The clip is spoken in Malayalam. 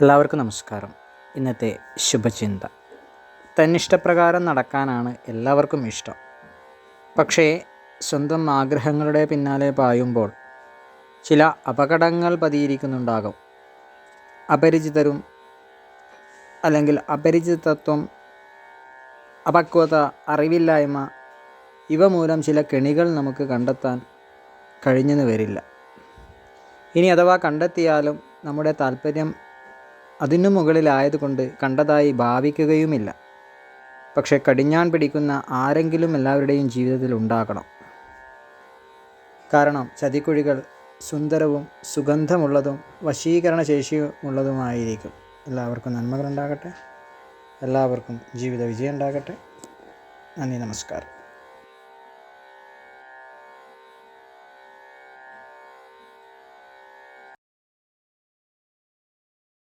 എല്ലാവർക്കും നമസ്കാരം. ഇന്നത്തെ ശുഭചിന്ത. തന്നിഷ്ടപ്രകാരം നടക്കാനാണ് എല്ലാവർക്കും ഇഷ്ടം. പക്ഷേ സ്വന്തം ആഗ്രഹങ്ങളുടെ പിന്നാലെ പായുമ്പോൾ ചില അപകടങ്ങൾ പതിയിരിക്കുന്നുണ്ടാകും. അപരിചിതരും അല്ലെങ്കിൽ അപരിചിതത്വം അപക്വത അറിവില്ലായ്മ ഇവ മൂലം ചില കെണികൾ നമുക്ക് കണ്ടെത്താൻ കഴിഞ്ഞെന്ന് വരില്ല. ഇനി അഥവാ കണ്ടെത്തിയാലും നമ്മുടെ താല്പര്യം അതിനു മുകളിലായതുകൊണ്ട് കണ്ടതായി ഭാവിക്കുകയുമില്ല. പക്ഷെ കടിഞ്ഞാൻ പിടിക്കുന്ന ആരെങ്കിലും എല്ലാവരുടെയും ജീവിതത്തിൽ ഉണ്ടാകണം. കാരണം ചതിക്കുഴികൾ സുന്ദരവും സുഗന്ധമുള്ളതും വശീകരണ ശേഷിയുമുള്ളതുമായിരിക്കും എല്ലാവർക്കും നന്മകളുണ്ടാകട്ടെ. എല്ലാവർക്കും ജീവിത വിജയം ഉണ്ടാകട്ടെ നന്ദി നമസ്കാരം.